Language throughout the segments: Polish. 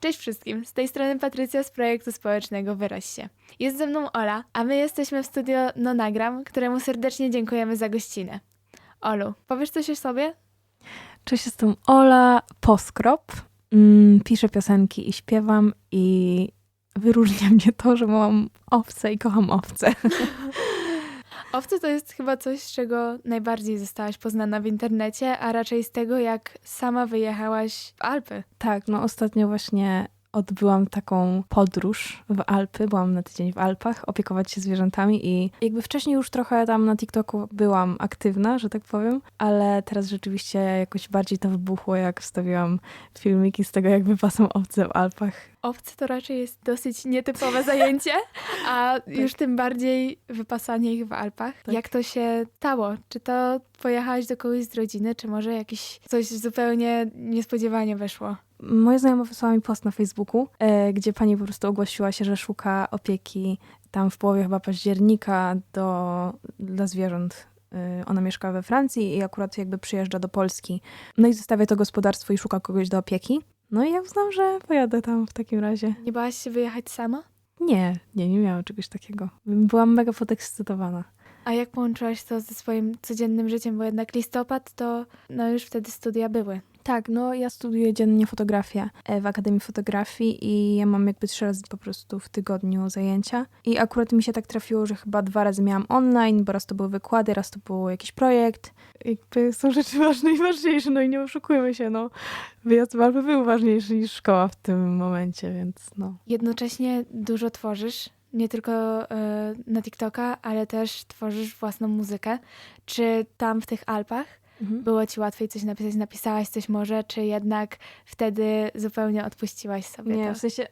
Cześć wszystkim, z tej strony Patrycja z projektu społecznego Wyraź się. Jest ze mną Ola, a my jesteśmy w studio No Nagram, któremu serdecznie dziękujemy za gościnę. Olu, powiesz coś o sobie? Cześć, jestem Ola Poskrop. Mm, piszę piosenki i śpiewam i wyróżnia mnie to, że mam owce i kocham owce. Owce to jest chyba coś, z czego najbardziej zostałaś poznana w internecie, a raczej z tego, jak sama wyjechałaś w Alpy. Tak, no ostatnio właśnie odbyłam taką podróż w Alpy, byłam na tydzień w Alpach, opiekować się zwierzętami i jakby wcześniej już trochę tam na TikToku byłam aktywna, że tak powiem, ale teraz rzeczywiście jakoś bardziej to wybuchło, jak wstawiłam filmiki z tego, jak wypasam owce w Alpach. Owce to raczej jest dosyć nietypowe zajęcie, a już tym bardziej wypasanie ich w Alpach. Tak. Jak to się stało? Czy to pojechałaś do kogoś z rodziny, czy może jakieś coś zupełnie niespodziewanie weszło? Moja znajoma wysłała mi post na Facebooku, e, gdzie pani po prostu ogłosiła się, że szuka opieki tam w połowie chyba października do, dla zwierząt. E, ona mieszka we Francji i akurat jakby przyjeżdża do Polski. No i zostawia to gospodarstwo i szuka kogoś do opieki. No i ja uznam, że pojadę tam w takim razie. Nie bałaś się wyjechać sama? Nie, nie, nie miałam czegoś takiego. Byłam mega podekscytowana. A jak połączyłaś to ze swoim codziennym życiem? Bo jednak listopad to no już wtedy studia były. Tak, no ja studiuję dziennie fotografię e, w Akademii Fotografii i ja mam jakby trzy razy po prostu w tygodniu zajęcia. I akurat mi się tak trafiło, że chyba dwa razy miałam online, bo raz to były wykłady, raz to był jakiś projekt. Jakby są rzeczy ważne i ważniejsze, no i nie oszukujmy się, no. Wyjazd w Alpy był ważniejszy niż szkoła w tym momencie, więc no. Jednocześnie dużo tworzysz, nie tylko e, na TikToka, ale też tworzysz własną muzykę. Czy tam w tych Alpach było ci łatwiej coś napisać? Napisałaś coś może, czy jednak wtedy zupełnie odpuściłaś sobie Nie, to? w sensie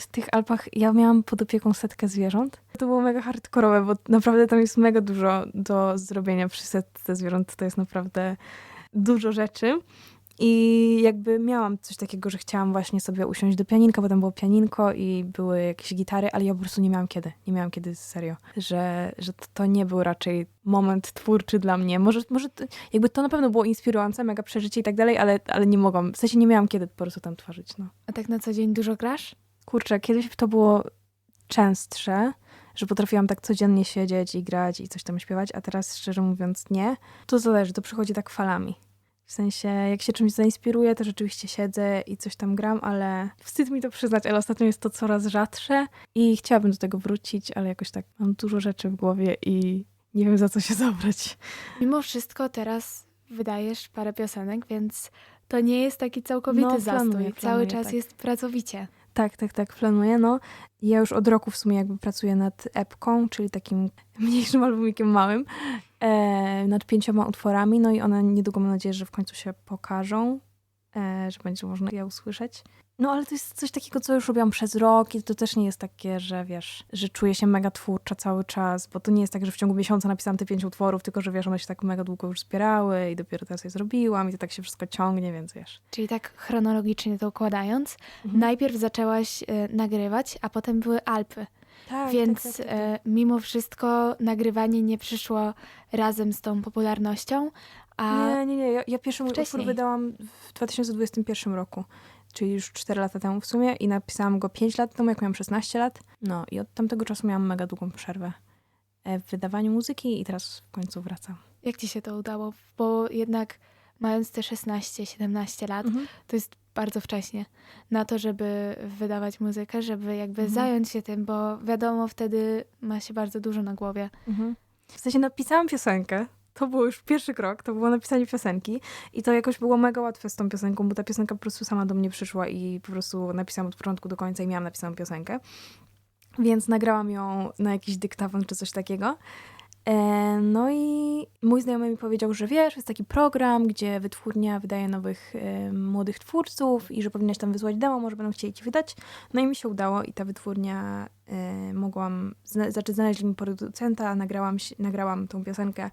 w tych Alpach ja miałam pod opieką setkę zwierząt. To było mega hardkorowe, bo naprawdę tam jest mega dużo do zrobienia przy setce zwierząt. To jest naprawdę dużo rzeczy. I jakby miałam coś takiego, że chciałam właśnie sobie usiąść do pianinka, bo tam było pianinko i były jakieś gitary, ale ja po prostu nie miałam kiedy. Nie miałam kiedy serio. Że, że to, to nie był raczej moment twórczy dla mnie. Może, może to, jakby to na pewno było inspirujące, mega przeżycie i tak dalej, ale, ale nie mogłam. W sensie nie miałam kiedy po prostu tam tworzyć. No. A tak na co dzień dużo grasz? Kurczę, kiedyś to było częstsze, że potrafiłam tak codziennie siedzieć i grać i coś tam śpiewać, a teraz szczerze mówiąc nie. To zależy, to przychodzi tak falami. W sensie, jak się czymś zainspiruję, to rzeczywiście siedzę i coś tam gram, ale wstyd mi to przyznać, ale ostatnio jest to coraz rzadsze i chciałabym do tego wrócić, ale jakoś tak mam dużo rzeczy w głowie i nie wiem za co się zabrać. Mimo wszystko teraz wydajesz parę piosenek, więc to nie jest taki całkowity No, zastój. planuję, Cały planuję, czas tak. jest pracowicie. Tak, tak, tak, planuję. No, ja już od roku w sumie jakby pracuję nad epką, czyli takim mniejszym albumikiem małym, e, nad pięcioma utworami, no i one niedługo mam nadzieję, że w końcu się pokażą, e, że będzie można je usłyszeć. No ale to jest coś takiego, co już robiłam przez rok i to też nie jest takie, że wiesz, że czuję się mega twórcza cały czas, bo to nie jest tak, że w ciągu miesiąca napisałam te pięć utworów, tylko że wiesz, one się tak mega długo już zbierały i dopiero teraz je zrobiłam i to tak się wszystko ciągnie, więc wiesz. Czyli tak chronologicznie to układając, Mhm. najpierw zaczęłaś e, nagrywać, a potem były Alpy. Tak, Więc tak, tak, tak. e, mimo wszystko nagrywanie nie przyszło razem z tą popularnością, a Nie, nie, nie. Ja, ja pierwszy mój utwór wydałam w 2021 roku, czyli już 4 lata temu w sumie i napisałam go 5 lat temu, jak miałam 16 lat. No i od tamtego czasu miałam mega długą przerwę e, w wydawaniu muzyki i teraz w końcu wracam. jak ci się to udało? Bo jednak mając te 16-17 lat, to jest bardzo wcześnie na to, żeby wydawać muzykę, żeby jakby Mhm. zająć się tym, bo wiadomo, wtedy ma się bardzo dużo na głowie. Mhm. W sensie napisałam piosenkę. To był już pierwszy krok, to było napisanie piosenki i to jakoś było mega łatwe z tą piosenką, bo ta piosenka po prostu sama do mnie przyszła i po prostu napisałam od początku do końca i miałam napisaną piosenkę. Więc nagrałam ją na jakiś dyktafon czy coś takiego. E, No i mój znajomy mi powiedział, że wiesz, jest taki program, gdzie wytwórnia wydaje nowych e, młodych twórców i że powinnaś tam wysłać demo, może będą chcieli ci wydać. No i mi się udało i ta wytwórnia e, mogłam, zna, znaczy znaleźli mi producenta, nagrałam, nagrałam tą piosenkę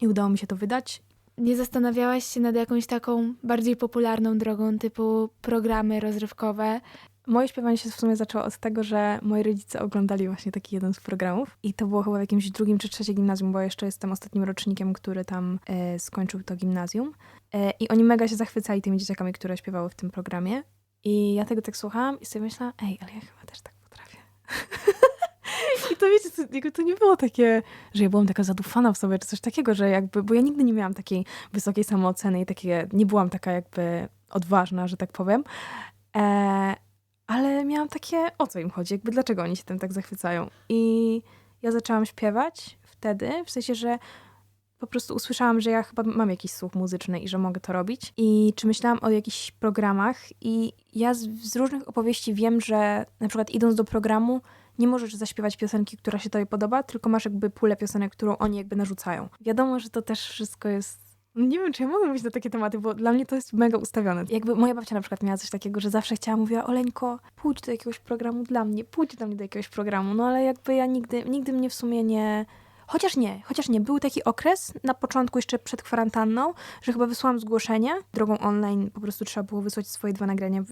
i udało mi się to wydać. Nie zastanawiałaś się nad jakąś taką bardziej popularną drogą, typu programy rozrywkowe? Moje śpiewanie się w sumie zaczęło od tego, że moi rodzice oglądali właśnie taki jeden z programów i to było chyba w jakimś drugim czy trzecim gimnazjum, bo jeszcze jestem ostatnim rocznikiem, który tam e, skończył to gimnazjum. E, I oni mega się zachwycali tymi dzieciakami, które śpiewały w tym programie. I ja tego tak słuchałam i sobie myślałam, ej, ale ja chyba też tak potrafię. I to wiecie, to, to nie było takie, że ja byłam taka zadufana w sobie, czy coś takiego, że jakby, bo ja nigdy nie miałam takiej wysokiej samooceny i takie, nie byłam taka jakby odważna, że tak powiem. E, ale miałam takie, o co im chodzi, jakby dlaczego oni się tym tak zachwycają. I ja zaczęłam śpiewać wtedy, w sensie, że po prostu usłyszałam, że ja chyba mam jakiś słuch muzyczny i że mogę to robić. I czy myślałam o jakichś programach i ja z, z różnych opowieści wiem, że na przykład idąc do programu nie możesz zaśpiewać piosenki, która się tobie podoba, tylko masz jakby pulę piosenek, którą oni jakby narzucają. Wiadomo, że to też wszystko jest no nie wiem, czy ja mogę mówić na takie tematy, bo dla mnie to jest mega ustawione. Jakby moja babcia na przykład miała coś takiego, że zawsze chciała, mówiła, Oleńko, pójdź do jakiegoś programu dla mnie, pójdź do mnie do jakiegoś programu. No ale jakby ja nigdy, nigdy mnie w sumie nie... Chociaż nie, chociaż nie. Był taki okres na początku, jeszcze przed kwarantanną, że chyba wysłałam zgłoszenie drogą online. Po prostu trzeba było wysłać swoje dwa nagrania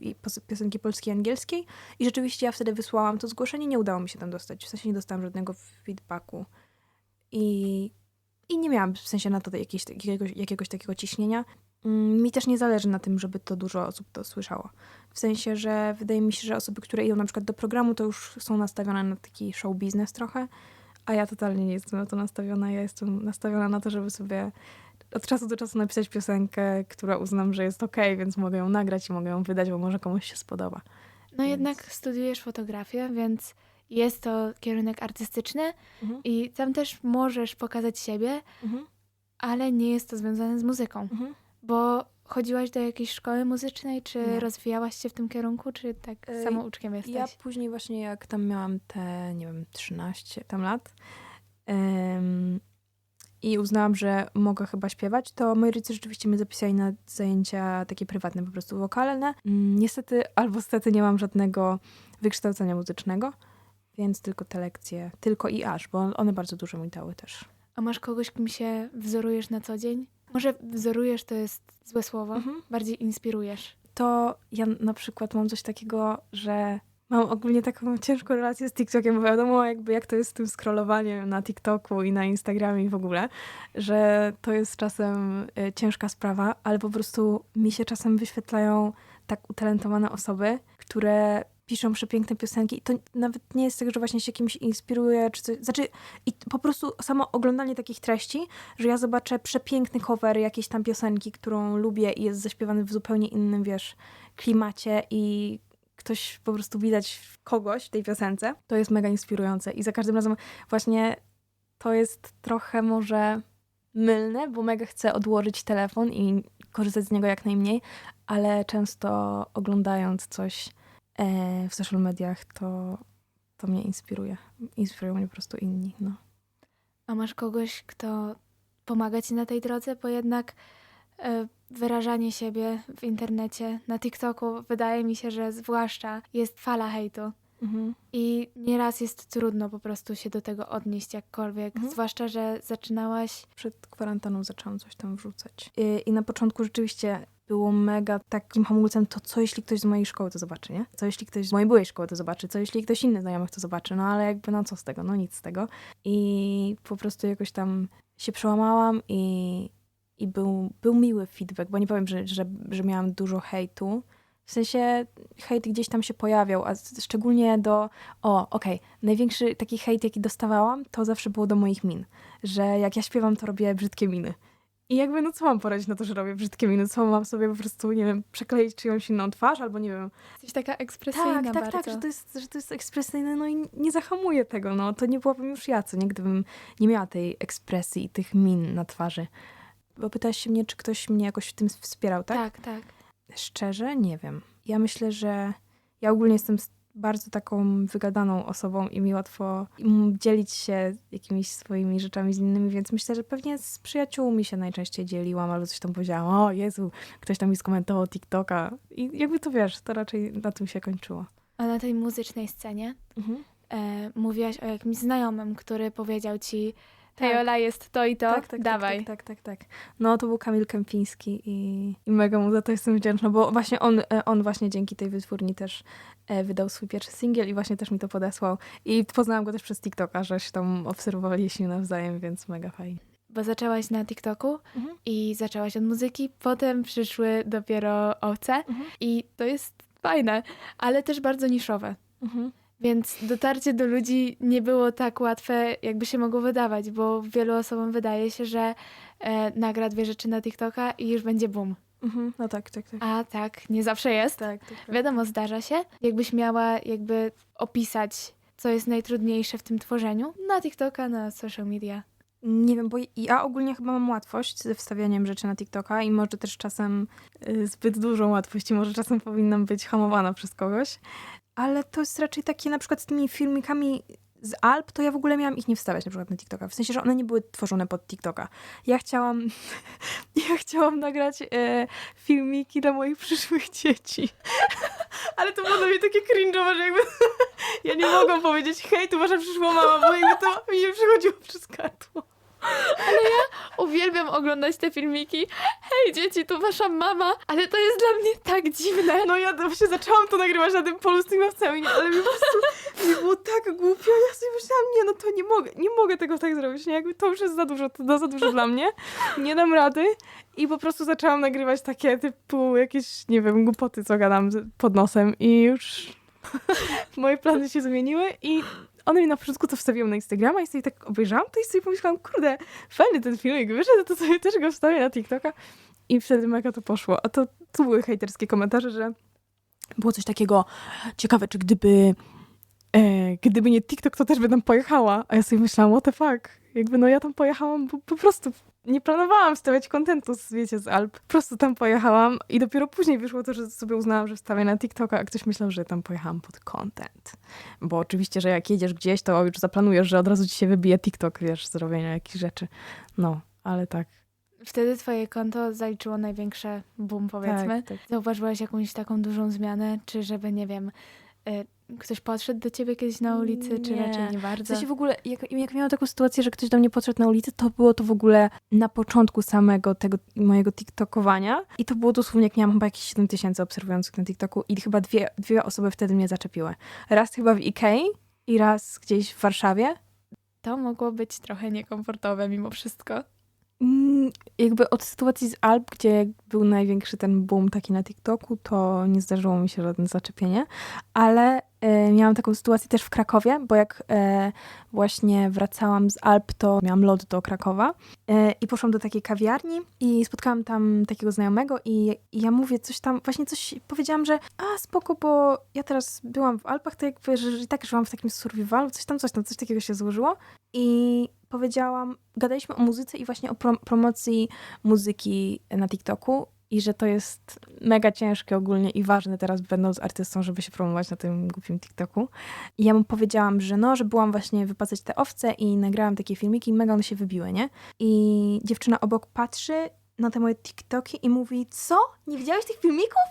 piosenki polskiej i angielskiej. I rzeczywiście ja wtedy wysłałam to zgłoszenie, nie udało mi się tam dostać. W sensie nie dostałam żadnego feedbacku. I, i nie miałam w sensie na to jakiegoś, jakiegoś, jakiegoś takiego ciśnienia. Mm, Mi też nie zależy na tym, żeby to dużo osób to słyszało. W sensie, że wydaje mi się, że osoby, które idą na przykład do programu, to już są nastawione na taki show biznes trochę, a ja totalnie nie jestem na to nastawiona. Ja jestem nastawiona na to, żeby sobie od czasu do czasu napisać piosenkę, która uznam, że jest okej, więc mogę ją nagrać i mogę ją wydać, bo może komuś się spodoba. No Więc- jednak studiujesz fotografię, więc jest to kierunek artystyczny Mhm. i tam też możesz pokazać siebie, Mhm. ale nie jest to związane z muzyką. Mhm. Bo chodziłaś do jakiejś szkoły muzycznej, czy Nie. rozwijałaś się w tym kierunku, czy tak samouczkiem jesteś? Ja później właśnie jak tam miałam te, nie wiem, 13 tam lat i uznałam, że mogę chyba śpiewać, to moi rodzice rzeczywiście mnie zapisali na zajęcia takie prywatne, po prostu wokalne. Mm, Niestety albo stety nie mam żadnego wykształcenia muzycznego, więc tylko te lekcje, tylko i aż, bo one bardzo dużo mi dały też. A masz kogoś, kim się wzorujesz na co dzień? Może wzorujesz to jest złe słowo, Mhm. bardziej inspirujesz. to ja na przykład mam coś takiego, że mam ogólnie taką ciężką relację z TikTokiem, bo wiadomo jakby jak to jest z tym scrollowaniem na TikToku i na Instagramie i w ogóle, że to jest czasem y, ciężka sprawa, ale po prostu mi się czasem wyświetlają tak utalentowane osoby, które piszą przepiękne piosenki i to nawet nie jest tak, że właśnie się kimś inspiruje, czy coś, znaczy i po prostu samo oglądanie takich treści, że ja zobaczę przepiękny cover jakiejś tam piosenki, którą lubię i jest zaśpiewany w zupełnie innym, wiesz, klimacie i ktoś po prostu widać kogoś w tej piosence, to jest mega inspirujące. I za każdym razem właśnie to jest trochę może mylne, bo mega chcę odłożyć telefon i korzystać z niego jak najmniej, ale często oglądając coś w social mediach, to, to mnie inspiruje. Inspirują mnie po prostu inni, no. A masz kogoś, kto pomaga ci na tej drodze, bo jednak e, wyrażanie siebie w internecie, na TikToku, wydaje mi się, że zwłaszcza jest fala hejtu. Mhm. I nieraz jest trudno po prostu się do tego odnieść jakkolwiek. Mhm. Zwłaszcza, że zaczynałaś. Przed kwarantanną zaczęłam coś tam wrzucać. I, I na początku rzeczywiście było mega takim hamulcem to, co jeśli ktoś z mojej szkoły to zobaczy, nie? Co jeśli ktoś z mojej byłej szkoły to zobaczy? Co jeśli ktoś inny znajomych to zobaczy? No ale jakby no co z tego? No nic z tego. I po prostu jakoś tam się przełamałam i, i był, był miły feedback, bo nie powiem, że, że, że miałam dużo hejtu. W sensie hejt gdzieś tam się pojawiał, a szczególnie do... O, okej, największy taki hejt, jaki dostawałam, to zawsze było do moich min. Że jak ja śpiewam, to robię brzydkie miny. I jakby, no co mam poradzić na to, że robię brzydkie miny? Co mam sobie po prostu, nie wiem, przekleić czyjąś inną twarz, albo nie wiem... Jesteś taka ekspresyjna Tak, tak, bardzo. tak, że to, jest, że to jest ekspresyjne, no i nie zahamuję tego, no. To nie byłabym już ja, co nie, gdybym nie miała tej ekspresji i tych min na twarzy. Bo pytałaś się mnie, czy ktoś mnie jakoś w tym wspierał, tak? tak, tak. Szczerze, nie wiem. Ja myślę, że ja ogólnie jestem bardzo taką wygadaną osobą i mi łatwo dzielić się jakimiś swoimi rzeczami z innymi, więc myślę, że pewnie z przyjaciółmi się najczęściej dzieliłam albo coś tam powiedziałam. O Jezu, ktoś tam mi skomentował TikToka. I jakby to wiesz, to raczej na tym się kończyło. A na tej muzycznej scenie Mhm. e, mówiłaś o jakimś znajomym, który powiedział ci: Hej, Tak. Ola, jest to i to, tak, tak, dawaj. Tak, tak, tak, tak. No to był Kamil Kępiński i, i mega mu za to jestem wdzięczna, bo właśnie on, e, on właśnie dzięki tej wytwórni też e, wydał swój pierwszy singiel i właśnie też mi to podesłał. I poznałam go też przez TikToka, że się tam obserwowaliśmy nawzajem, więc mega fajnie. Bo zaczęłaś na TikToku Mhm. i zaczęłaś od muzyki, potem przyszły dopiero owce Mhm. i to jest fajne, ale też bardzo niszowe. Mhm. Więc dotarcie do ludzi nie było tak łatwe, jakby się mogło wydawać, bo wielu osobom wydaje się, że e, nagra dwie rzeczy na TikToka i już będzie boom. Mhm. No tak, tak, tak. A tak, nie zawsze jest. tak, tak, tak. Wiadomo, zdarza się. Jakbyś miała jakby opisać, co jest najtrudniejsze w tym tworzeniu na TikToka, na social media. Nie wiem, bo ja ogólnie chyba mam łatwość ze wstawianiem rzeczy na TikToka i może też czasem y, zbyt dużą łatwość i może czasem powinnam być hamowana przez kogoś. Ale to jest raczej takie na przykład z tymi filmikami z Alp, to ja w ogóle miałam ich nie wstawiać na przykład na TikToka. W sensie, że one nie były tworzone pod TikToka. Ja chciałam, ja chciałam nagrać e, filmiki dla moich przyszłych dzieci. Ale to było dla mnie takie cringe'owe, że jakby ja nie mogłam powiedzieć hej, tu wasza przyszła mama, bo jakby to mi nie przychodziło przez gardło. Uwielbiam oglądać te filmiki. Hej dzieci, to wasza mama, ale to jest dla mnie tak dziwne. No ja właśnie zaczęłam to nagrywać na tym polu streamowcem, ale mi po prostu mi było tak głupio. Ja sobie myślałam, nie no to nie mogę, nie mogę tego tak zrobić, nie? Jakby to już jest za dużo, to za dużo dla mnie. Nie dam rady. I po prostu zaczęłam nagrywać takie typu jakieś, nie wiem, głupoty, co gadam z- pod nosem i już moje plany się zmieniły i one mi na początku to wstawiły na Instagrama i sobie tak obejrzałam to i sobie pomyślałam, kurde, fajny ten filmik, wyszedł, to sobie też go wstawię na TikToka. I wtedy mega to poszło. A to, to były hejterskie komentarze, że było coś takiego, ciekawe, czy gdyby e, gdyby nie TikTok, to też by tam pojechała. A ja sobie myślałam, what the fuck? Jakby no ja tam pojechałam, bo po prostu nie planowałam wstawiać kontentu, z, wiecie, z Alp. Po prostu tam pojechałam i dopiero później wyszło to, że sobie uznałam, że wstawię na TikToka, a ktoś myślał, że tam pojechałam pod content. Bo oczywiście, że jak jedziesz gdzieś, to już zaplanujesz, że od razu ci się wybije TikTok, wiesz, z robienia jakichś rzeczy. No, ale tak. Wtedy twoje konto zaliczyło największe boom, powiedzmy. Tak, tak. Zauważyłaś jakąś taką dużą zmianę, czy żeby, nie wiem, y, ktoś podszedł do ciebie kiedyś na ulicy, czy Nie. raczej nie W bardzo? sensie w ogóle, jak, jak miałam taką sytuację, że ktoś do mnie podszedł na ulicy, to było to w ogóle na początku samego tego mojego TikTokowania. I to było dosłownie, jak miałam chyba jakieś 7 tysięcy obserwujących na TikToku i chyba dwie, dwie osoby wtedy mnie zaczepiły. Raz chyba w Ikei i raz gdzieś w Warszawie. To mogło być trochę niekomfortowe mimo wszystko. Mm, Jakby od sytuacji z Alp, gdzie był największy ten boom taki na TikToku, to nie zdarzyło mi się żadne zaczepienie, ale e, miałam taką sytuację też w Krakowie, bo jak e, właśnie wracałam z Alp, to miałam lot do Krakowa e, i poszłam do takiej kawiarni i spotkałam tam takiego znajomego i, i ja mówię coś tam, właśnie coś powiedziałam, że a spoko, bo ja teraz byłam w Alpach, to jakby, że, że tak żyłam w takim survivalu, coś tam, coś tam, coś takiego się złożyło. I powiedziałam, gadaliśmy o muzyce i właśnie o prom- promocji muzyki na TikToku i że to jest mega ciężkie ogólnie i ważne teraz będąc artystą, żeby się promować na tym głupim TikToku. I ja mu powiedziałam, że no, że byłam właśnie wypasać te owce i nagrałam takie filmiki i mega one się wybiły, nie? I dziewczyna obok patrzy na te moje TikToki i mówi, co? Nie widziałeś tych filmików?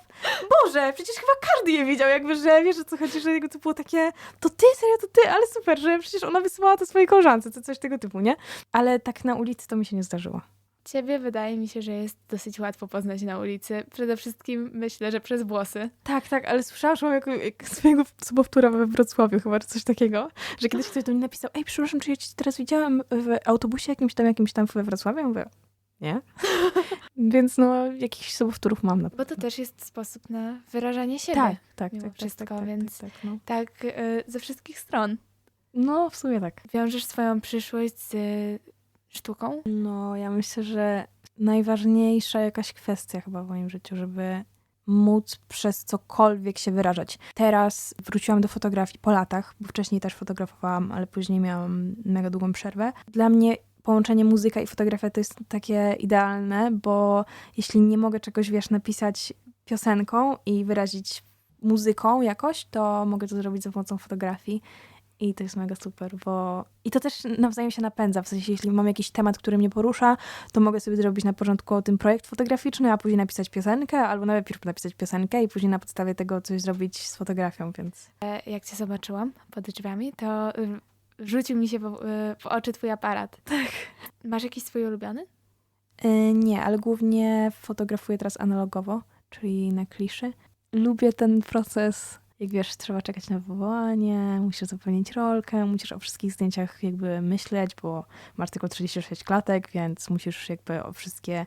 Boże, przecież chyba każdy je widział, jakby, że wiesz o co chodzi, że jakby to było takie, to ty, serio, to ty, ale super, że przecież ona wysyłała to swojej koleżance, to coś tego typu, nie? Ale tak na ulicy to mi się nie zdarzyło. Ciebie wydaje mi się, że jest dosyć łatwo poznać na ulicy. Przede wszystkim myślę, że przez włosy. Tak, tak, ale słyszałam, że mam jako, jak swojego sobowtóra we Wrocławiu chyba, czy coś takiego, że kiedyś ktoś do mnie napisał, ej, przepraszam, czy ja cię teraz widziałem w autobusie jakimś tam, jakimś tam we Wrocławiu? Ja mówię, nie? Więc no, jakichś sobowtórów mam na Bo to też jest sposób na wyrażanie siebie. Tak, tak, mimo tak, tak, wszystko, tak, tak, więc- tak, tak, no. Tak, y, ze wszystkich stron. no, w sumie tak. Wiążesz swoją przyszłość z y, sztuką? No, ja myślę, że najważniejsza jakaś kwestia chyba w moim życiu, żeby móc przez cokolwiek się wyrażać. Teraz wróciłam do fotografii po latach, bo wcześniej też fotografowałam, ale później miałam mega długą przerwę. Dla mnie połączenie muzyka i fotografia to jest takie idealne, bo jeśli nie mogę czegoś, wiesz, napisać piosenką i wyrazić muzyką jakoś, to mogę to zrobić za pomocą fotografii. I to jest mega super, bo i to też nawzajem się napędza. W sensie, jeśli mam jakiś temat, który mnie porusza, to mogę sobie zrobić na początku o tym projekt fotograficzny, a później napisać piosenkę, albo najpierw napisać piosenkę i później na podstawie tego coś zrobić z fotografią, więc E, Jak cię zobaczyłam pod drzwiami, to y, rzucił mi się w, y, w oczy twój aparat. Tak. Masz jakiś swój ulubiony? Yy, nie, ale głównie fotografuję teraz analogowo, czyli na kliszy. Lubię ten proces, jak wiesz, trzeba czekać na wywołanie, musisz zapełnić rolkę, musisz o wszystkich zdjęciach jakby myśleć, bo masz tylko 36 klatek, więc musisz jakby o wszystkie...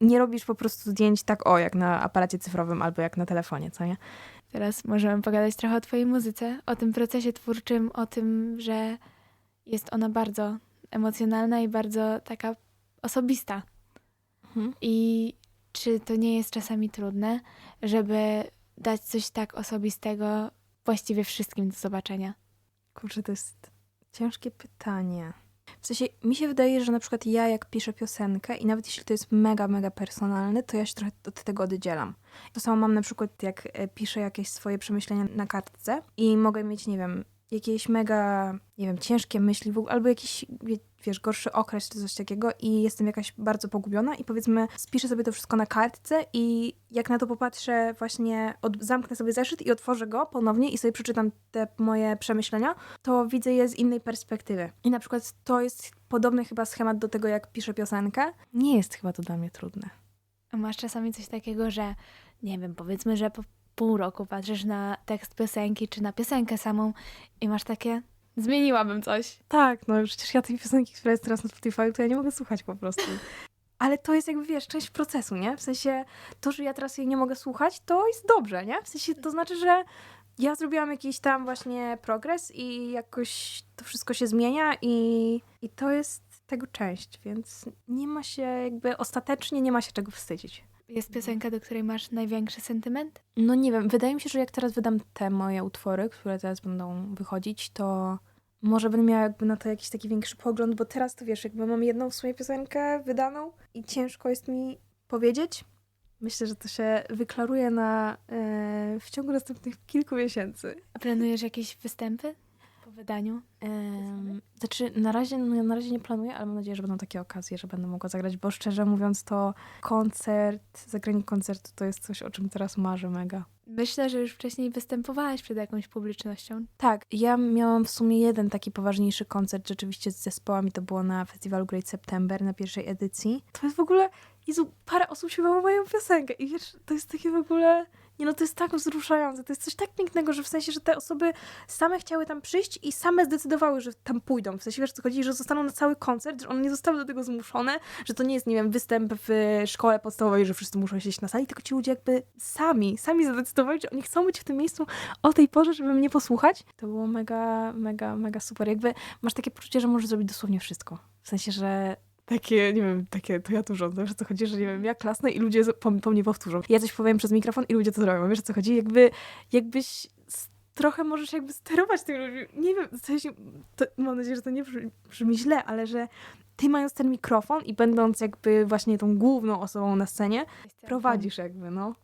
Nie robisz po prostu zdjęć tak o, jak na aparacie cyfrowym albo jak na telefonie, co nie? Teraz możemy pogadać trochę o twojej muzyce, o tym procesie twórczym, o tym, że jest ona bardzo emocjonalna i bardzo taka osobista. Mhm. I czy to nie jest czasami trudne, żeby dać coś tak osobistego właściwie wszystkim do zobaczenia? Kurczę, to jest ciężkie pytanie. W sensie, mi się wydaje, że na przykład ja jak piszę piosenkę i nawet jeśli to jest mega, mega personalne, to ja się trochę od tego oddzielam. To samo mam na przykład jak e, piszę jakieś swoje przemyślenia na kartce i mogę mieć, nie wiem, jakieś mega, nie wiem, ciężkie myśli albo jakiś, wie- wiesz, gorszy okres czy coś takiego i jestem jakaś bardzo pogubiona i powiedzmy spiszę sobie to wszystko na kartce i jak na to popatrzę właśnie, od, zamknę sobie zeszyt i otworzę go ponownie i sobie przeczytam te moje przemyślenia, to widzę je z innej perspektywy. I na przykład to jest podobny chyba schemat do tego, jak piszę piosenkę. Nie jest chyba to dla mnie trudne. A Masz czasami coś takiego, że nie wiem, powiedzmy, że po pół roku patrzysz na tekst piosenki czy na piosenkę samą i masz takie, zmieniłabym coś. Tak, no przecież ja tej piosenki, która jest teraz na Spotify, to ja nie mogę słuchać po prostu. Ale to jest jakby, wiesz, część procesu, nie? W sensie to, że ja teraz jej nie mogę słuchać, to jest dobrze, nie? W sensie to znaczy, że ja zrobiłam jakiś tam właśnie progres i jakoś to wszystko się zmienia i, i to jest tego część, więc nie ma się jakby, ostatecznie nie ma się czego wstydzić. Jest piosenka, do której masz największy sentyment? No nie wiem, wydaje mi się, że jak teraz wydam te moje utwory, które teraz będą wychodzić, to może będę miała jakby na to jakiś taki większy pogląd, bo teraz to wiesz, jakby mam jedną w sumie piosenkę wydaną i ciężko jest mi powiedzieć. Myślę, że to się wyklaruje na, e, w ciągu następnych kilku miesięcy. A planujesz jakieś występy wydaniu? Znaczy, na razie, no, na razie nie planuję, ale mam nadzieję, że będą takie okazje, że będę mogła zagrać, bo szczerze mówiąc, to koncert, zagranie koncertu to jest coś, o czym teraz marzę mega. Myślę, że już wcześniej występowałaś przed jakąś publicznością. Tak, ja miałam w sumie jeden taki poważniejszy koncert rzeczywiście z zespołami. To było na festiwalu Great September na pierwszej edycji. To jest w ogóle, Jezu, parę osób śpiewało moją piosenkę i wiesz, to jest takie w ogóle, nie no, to jest tak wzruszające, to jest coś tak pięknego, że w sensie, że te osoby same chciały tam przyjść i same zdecydowały, że tam pójdą. W sensie, wiesz, co chodzi, że zostaną na cały koncert, że one nie zostały do tego zmuszone, że to nie jest, nie wiem, występ w szkole podstawowej, że wszyscy muszą siedzieć na sali, tylko ci ludzie jakby sami, sami zadecydowali, że oni chcą być w tym miejscu o tej porze, żeby mnie posłuchać. To było mega, mega, mega super. Jakby masz takie poczucie, że możesz zrobić dosłownie wszystko. W sensie, że takie, nie wiem, takie, to ja tu rządzę, wiesz co chodzi, że nie wiem, ja klasnę i ludzie po, po mnie powtórzą. Ja coś powiem przez mikrofon i ludzie to zrobią, wiesz o co chodzi? Jakby, jakbyś trochę możesz jakby sterować tymi ludźmi. Nie wiem, w sensie, to, mam nadzieję, że to nie brzmi, brzmi źle, ale że ty mając ten mikrofon i będąc jakby właśnie tą główną osobą na scenie, prowadzisz jakby, no.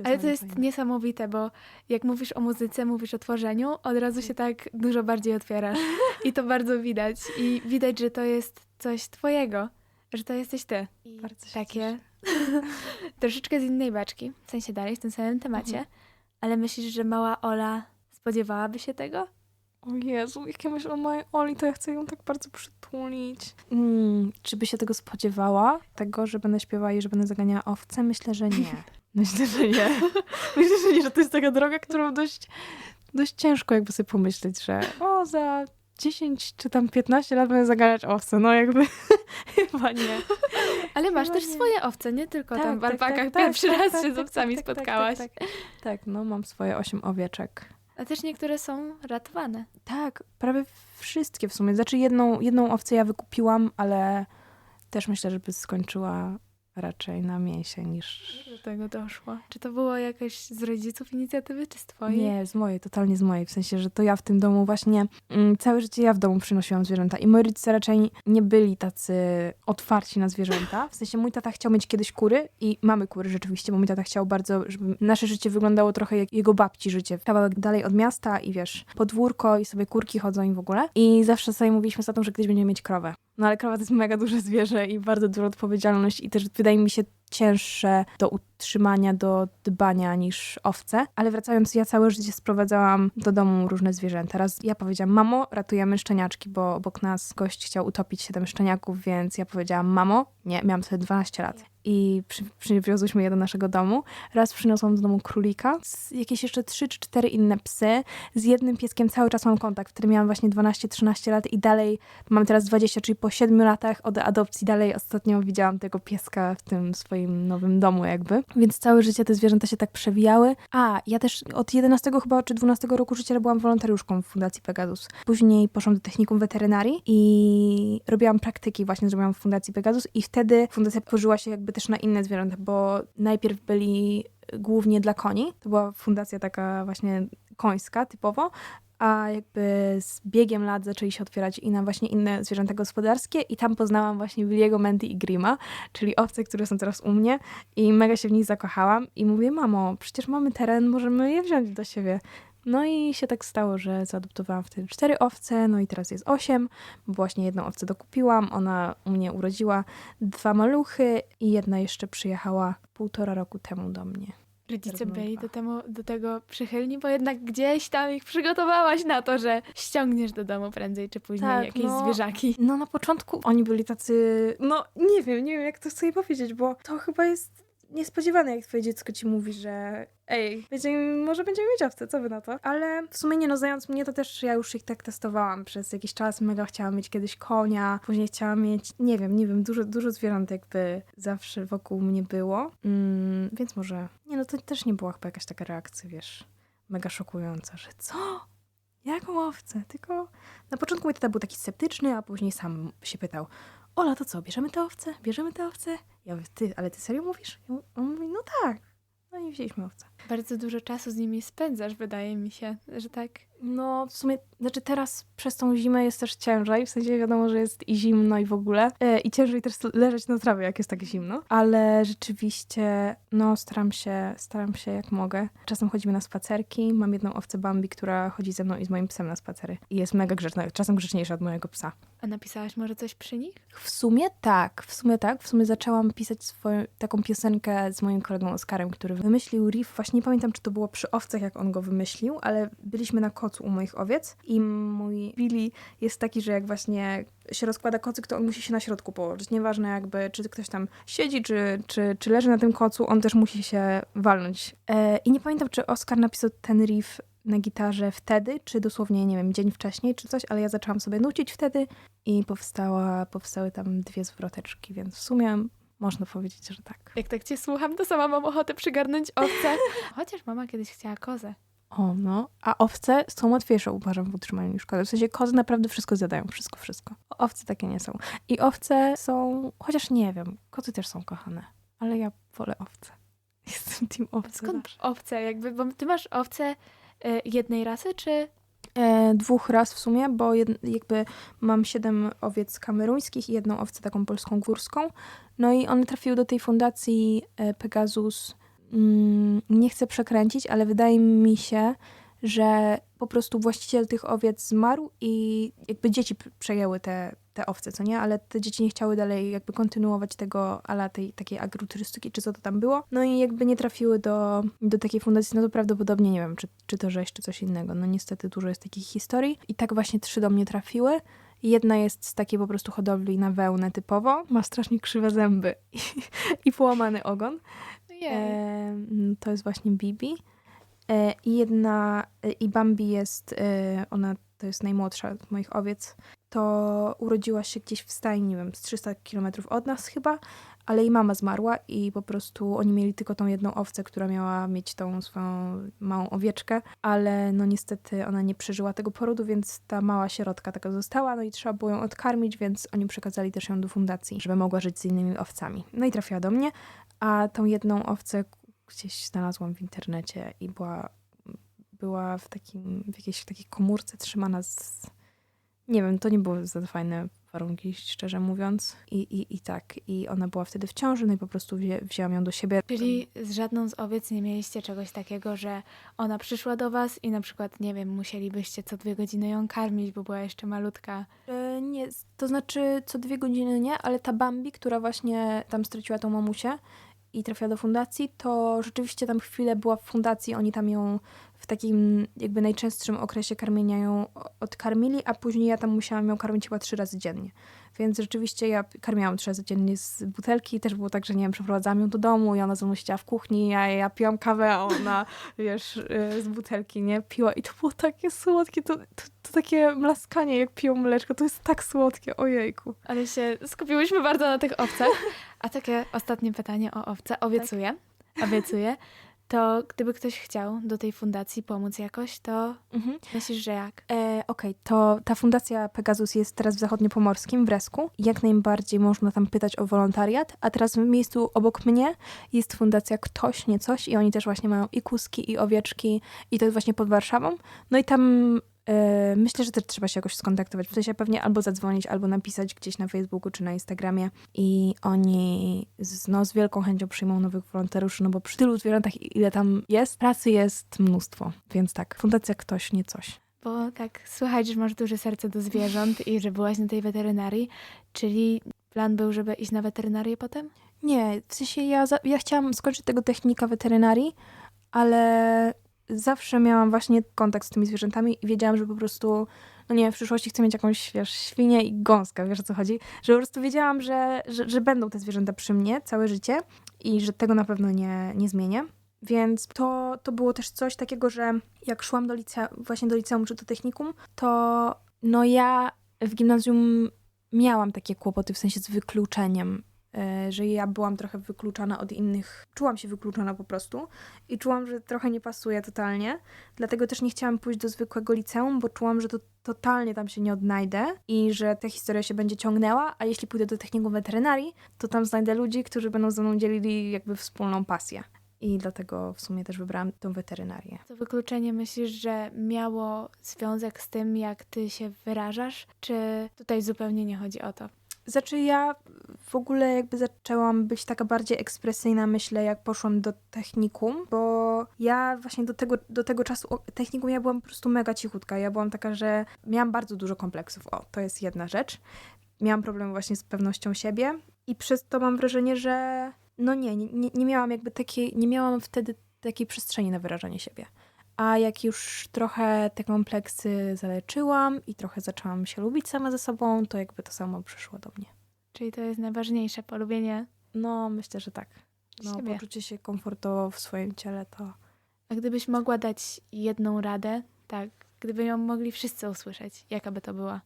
I Ale to jest fajne. niesamowite, bo jak mówisz o muzyce, mówisz o tworzeniu, od razu się tak dużo bardziej otwierasz. I to bardzo widać. I widać, że to jest coś twojego, że to jesteś ty. I Bardzo się takie troszeczkę z innej beczki, w sensie dalej w tym samym temacie. Mhm. Ale myślisz, że mała Ola spodziewałaby się tego? O Jezu, jak ja myślę o mojej Oli, to ja chcę ją tak bardzo przytulić. Mm, czy by się tego spodziewała? Tego, że będę śpiewała i że będę zaganiała owce? Myślę, że nie. Myślę, że nie. Myślę, że nie, że to jest taka droga, którą dość, dość ciężko jakby sobie pomyśleć, że o, za 10 czy tam 15 lat będę zaganiać owce. No jakby chyba nie. Ale masz Chyba też nie. swoje owce, nie tylko tam w tak, alpakach tak, tak, pierwszy tak, raz tak, się z tak, owcami tak, tak, spotkałaś. Tak, tak, tak, no mam swoje 8 owieczek. A też niektóre są ratowane. Tak, prawie wszystkie w sumie. Znaczy jedną, jedną owcę ja wykupiłam, ale też myślę, żeby skończyła raczej na mięsie niż... Do tego doszło. Czy to było jakoś z rodziców inicjatywy, czy z twojej? Nie, z mojej, totalnie z mojej. W sensie, że to ja w tym domu właśnie mm, całe życie ja w domu przynosiłam zwierzęta i moi rodzice raczej nie byli tacy otwarci na zwierzęta. W sensie mój tata chciał mieć kiedyś kury i mamy kury rzeczywiście, bo mój tata chciał bardzo, żeby nasze życie wyglądało trochę jak jego babci życie. Kawałek dalej od miasta i wiesz, podwórko i sobie kurki chodzą i w ogóle. I zawsze sobie mówiliśmy z tatą, że kiedyś będziemy mieć krowę. No ale krowa to jest mega duże zwierzę i bardzo duża odpowiedzialność i też wydaje mi się cięższe do utrzymania, do dbania niż owce. Ale wracając, ja całe życie sprowadzałam do domu różne zwierzęta. Raz ja powiedziałam, mamo, ratujemy szczeniaczki, bo obok nas gość chciał utopić siedem szczeniaków, więc ja powiedziałam, mamo, nie, miałam wtedy 12 lat. I przy, przywiozłyśmy je do naszego domu. Raz przyniosłam do domu królika, jakieś jeszcze trzy czy cztery inne psy. Z jednym pieskiem cały czas mam kontakt, wtedy miałam właśnie 12-13 lat i dalej mam teraz 20, czyli po 7 latach od adopcji dalej ostatnio widziałam tego pieska w tym swoim nowym domu jakby. Więc całe życie te zwierzęta się tak przewijały. A, ja też od 11 chyba czy 12 roku życia byłam wolontariuszką w Fundacji Pegasus. Później poszłam do technikum weterynarii i robiłam praktyki właśnie zrobiłam w Fundacji Pegasus i wtedy fundacja położyła się jakby też na inne zwierzęta, bo najpierw byli głównie dla koni. To była fundacja taka właśnie końska typowo, a jakby z biegiem lat zaczęli się otwierać i na właśnie inne zwierzęta gospodarskie i tam poznałam właśnie Williego, Mendy i Grima, czyli owce, które są teraz u mnie i mega się w nich zakochałam i mówię, mamo, przecież mamy teren, możemy je wziąć do siebie. No i się tak stało, że zaadoptowałam wtedy cztery owce, no i teraz jest osiem, bo właśnie jedną owcę dokupiłam, ona u mnie urodziła dwa maluchy i jedna jeszcze przyjechała półtora roku temu do mnie. Rodzice byli do, temu, do tego przychylni, bo jednak gdzieś tam ich przygotowałaś na to, że ściągniesz do domu prędzej czy później Tak, jakieś no. zwierzaki. No na początku oni byli tacy, no nie wiem, nie wiem jak to sobie powiedzieć, bo to chyba jest niespodziewane, jak twoje dziecko ci mówi, że ej, będziemy, może będziemy mieć owce, co wy na to? Ale w sumie nie no, znając mnie, to też ja już ich tak testowałam przez jakiś czas, mega chciałam mieć kiedyś konia, później chciałam mieć, nie wiem, nie wiem, dużo, dużo zwierząt jakby zawsze wokół mnie było, mm, więc może, nie no, to też nie była chyba jakaś taka reakcja, wiesz, mega szokująca, że co? Jaką owcę? Tylko na początku mój tata był taki sceptyczny, a później sam się pytał, Ola, to co, bierzemy te owce? Bierzemy te owce? Ja mówię, ty, ale ty serio mówisz? On mówi, no tak. No i wzięliśmy owce. Bardzo dużo czasu z nimi spędzasz, wydaje mi się, że tak. No, w sumie, znaczy teraz przez tą zimę jest też ciężej, w sensie wiadomo, że jest i zimno i w ogóle. E, I ciężej też leżeć na trawie, jak jest tak zimno. Ale rzeczywiście, no, staram się, staram się jak mogę. Czasem chodzimy na spacerki. Mam jedną owcę Bambi, która chodzi ze mną i z moim psem na spacery. I jest mega grzeczna, czasem grzeczniejsza od mojego psa. A napisałaś może coś przy nich? W sumie tak, w sumie tak. W sumie zaczęłam pisać swoją, taką piosenkę z moim kolegą Oskarem, który wymyślił riff. Właśnie nie pamiętam, czy to było przy owcach, jak on go wymyślił, ale byliśmy na kocu u moich owiec i mój Billy jest taki, że jak właśnie się rozkłada kocyk, to on musi się na środku położyć. Nieważne jakby, czy ktoś tam siedzi, czy, czy, czy leży na tym kocu, on też musi się walnąć. E, I nie pamiętam, czy Oskar napisał ten riff na gitarze wtedy, czy dosłownie, nie wiem, dzień wcześniej, czy coś, ale ja zaczęłam sobie nucić wtedy i powstała, powstały tam dwie zwroteczki, więc w sumie można powiedzieć, że tak. Jak tak cię słucham, to sama mam ochotę przygarnąć owce. Chociaż mama kiedyś chciała kozę. O, no. A owce są łatwiejsze, uważam, w utrzymaniu niż kozy. W sensie kozy naprawdę wszystko zjadają, wszystko, wszystko. Owce takie nie są. I owce są, chociaż nie wiem, koty też są kochane, ale ja wolę owce. Jestem team owce Skąd zawsze. owce? Jakby, bo ty masz owce y, jednej rasy, czy E, dwóch raz w sumie, bo jed, jakby mam siedem owiec kameruńskich i jedną owcę taką polską górską. No i one trafiły do tej fundacji e, Pegasus. Mm, nie chcę przekręcić, ale wydaje mi się, że po prostu właściciel tych owiec zmarł i jakby dzieci przejęły te, te owce, co nie? Ale te dzieci nie chciały dalej jakby kontynuować tego ala tej takiej agroturystyki, czy co to tam było. No i jakby nie trafiły do, do takiej fundacji, no to prawdopodobnie nie wiem, czy, czy to rzeź, czy coś innego. No niestety dużo jest takich historii. I tak właśnie trzy do mnie trafiły. Jedna jest z takiej po prostu hodowli na wełnę typowo. Ma strasznie krzywe zęby i, i połamany ogon. E, to jest właśnie Bibi. E, I jedna, e, i Bambi jest, e, ona to jest najmłodsza z moich owiec. To urodziła się gdzieś w stajni, nie wiem, z 300 kilometrów od nas chyba, ale jej mama zmarła i po prostu oni mieli tylko tą jedną owcę, która miała mieć tą swoją małą owieczkę, ale no niestety ona nie przeżyła tego porodu, więc ta mała sierotka taka została, no i trzeba było ją odkarmić, więc oni przekazali też ją do fundacji, żeby mogła żyć z innymi owcami. No i trafiła do mnie, a tą jedną owcę gdzieś znalazłam w internecie i była, była w, takim, w jakiejś takiej komórce trzymana z... Nie wiem, to nie były za fajne warunki, szczerze mówiąc. I, i, i tak, i ona była wtedy w ciąży, no i po prostu wzię, wzięłam ją do siebie. Czyli z żadną z owiec nie mieliście czegoś takiego, że ona przyszła do was i na przykład, nie wiem, musielibyście co dwie godziny ją karmić, bo była jeszcze malutka. E, nie, to znaczy co dwie godziny nie, ale ta Bambi, która właśnie tam straciła tą mamusię i trafiła do fundacji, to rzeczywiście tam chwilę była w fundacji, oni tam ją w takim jakby najczęstszym okresie karmienia ją odkarmili, a później ja tam musiałam ją karmić chyba trzy razy dziennie. Więc rzeczywiście ja karmiłam trzy razy dziennie z butelki. Też było tak, że nie wiem, przeprowadzałam ją do domu i ona ze mną siedziała w kuchni, a ja piłam kawę, a ona, wiesz, y, z butelki, nie? Piła i to było takie słodkie, to, to, to takie mlaskanie, jak piją mleczko, to jest tak słodkie, ojejku. Ale się skupiłyśmy bardzo na tych owcach. A takie ostatnie pytanie o owce. Obiecuję, obiecuję. To gdyby ktoś chciał do tej fundacji pomóc jakoś, to Mhm. myślisz, że jak? E, Okej, to ta fundacja Pegasus jest teraz w Zachodniopomorskim, w Resku. Jak najbardziej można tam pytać o wolontariat. A teraz w miejscu obok mnie jest fundacja Ktoś, nie coś i oni też właśnie mają i kuski, i owieczki i to jest właśnie pod Warszawą. No i tam myślę, że też trzeba się jakoś skontaktować. W sensie pewnie albo zadzwonić, albo napisać gdzieś na Facebooku czy na Instagramie i oni z, no, z wielką chęcią przyjmą nowych wolontariuszy, no bo przy tylu zwierzętach, ile tam jest, pracy jest mnóstwo. Więc tak, fundacja Ktoś, nie coś. Bo tak słychać, że masz duże serce do zwierząt i że byłaś na tej weterynarii, czyli plan był, żeby iść na weterynarię potem? Nie, w sensie ja, ja chciałam skończyć tego technika weterynarii, ale zawsze miałam właśnie kontakt z tymi zwierzętami i wiedziałam, że po prostu, no nie w przyszłości chcę mieć jakąś, wiesz, świnię i gąskę, wiesz o co chodzi? Że po prostu wiedziałam, że, że, że będą te zwierzęta przy mnie całe życie i że tego na pewno nie, nie zmienię. Więc to, to było też coś takiego, że jak szłam do lice, właśnie do liceum czy do technikum, to no ja w gimnazjum miałam takie kłopoty w sensie z wykluczeniem, że ja byłam trochę wykluczana od innych. Czułam się wykluczona po prostu i czułam, że trochę nie pasuje totalnie. Dlatego też nie chciałam pójść do zwykłego liceum, bo czułam, że to totalnie tam się nie odnajdę i że ta historia się będzie ciągnęła, a jeśli pójdę do technikum weterynarii, to tam znajdę ludzi, którzy będą ze mną dzielili jakby wspólną pasję. I dlatego w sumie też wybrałam tą weterynarię. To wykluczenie myślisz, że miało związek z tym, jak ty się wyrażasz, czy tutaj zupełnie nie chodzi o to? Znaczy ja w ogóle jakby zaczęłam być taka bardziej ekspresyjna, myślę, jak poszłam do technikum, bo ja właśnie do tego, do tego czasu technikum ja byłam po prostu mega cichutka. Ja byłam taka, że miałam bardzo dużo kompleksów. O, to jest jedna rzecz. Miałam problem właśnie z pewnością siebie i przez to mam wrażenie, że no nie, nie, nie miałam jakby takiej, nie miałam wtedy takiej przestrzeni na wyrażanie siebie. A jak już trochę te kompleksy zaleczyłam i trochę zaczęłam się lubić sama ze sobą, to jakby to samo przyszło do mnie. Czyli to jest najważniejsze, polubienie. No, myślę, że tak. No, Siebie. poczucie się komfortowo w swoim ciele to... A gdybyś mogła dać jedną radę, tak, gdyby ją mogli wszyscy usłyszeć, jaka by to była?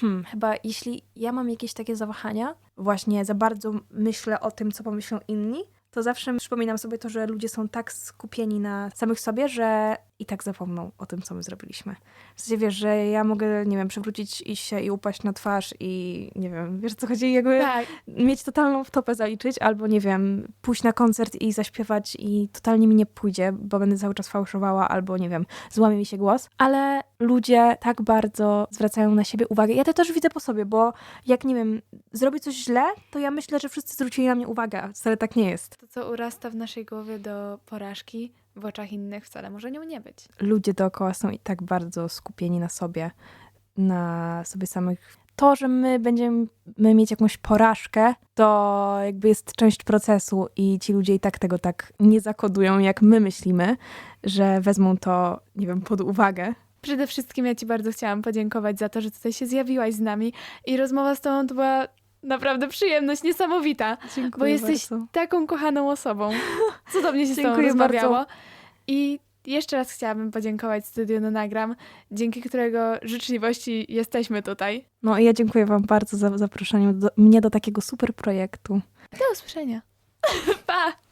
Hmm, chyba jeśli ja mam jakieś takie zawahania, właśnie za bardzo myślę o tym, co pomyślą inni, to zawsze przypominam sobie to, że ludzie są tak skupieni na samych sobie, że i tak zapomną o tym, co my zrobiliśmy. W sensie, wiesz, że ja mogę, nie wiem, przewrócić i się i upaść na twarz i nie wiem, wiesz co chodzi? Jakby Tak, mieć totalną wtopę zaliczyć, albo nie wiem, pójść na koncert i zaśpiewać i totalnie mi nie pójdzie, bo będę cały czas fałszowała, albo nie wiem, złamie mi się głos. Ale ludzie tak bardzo zwracają na siebie uwagę. Ja to też widzę po sobie, bo jak nie wiem, zrobię coś źle, to ja myślę, że wszyscy zwrócili na mnie uwagę, wcale tak nie jest. to co urasta w naszej głowie do porażki, w oczach innych wcale może nią nie być. Ludzie dookoła są i tak bardzo skupieni na sobie, na sobie samych. To, że my będziemy mieć jakąś porażkę, to jakby jest część procesu i ci ludzie i tak tego tak nie zakodują, jak my myślimy, że wezmą to, nie wiem, pod uwagę. Przede wszystkim ja Ci bardzo chciałam podziękować za to, że tutaj się zjawiłaś z nami i rozmowa z Tobą to była naprawdę przyjemność, niesamowita, Dziękuję bo jesteś bardzo. taką kochaną osobą. Cudownie się z Tobą rozmawiało. bardzo. I jeszcze raz chciałabym podziękować Studiu No Nagram, dzięki którego życzliwości jesteśmy tutaj. No i ja dziękuję wam bardzo za zaproszenie do, mnie do takiego super projektu. Do usłyszenia. pa!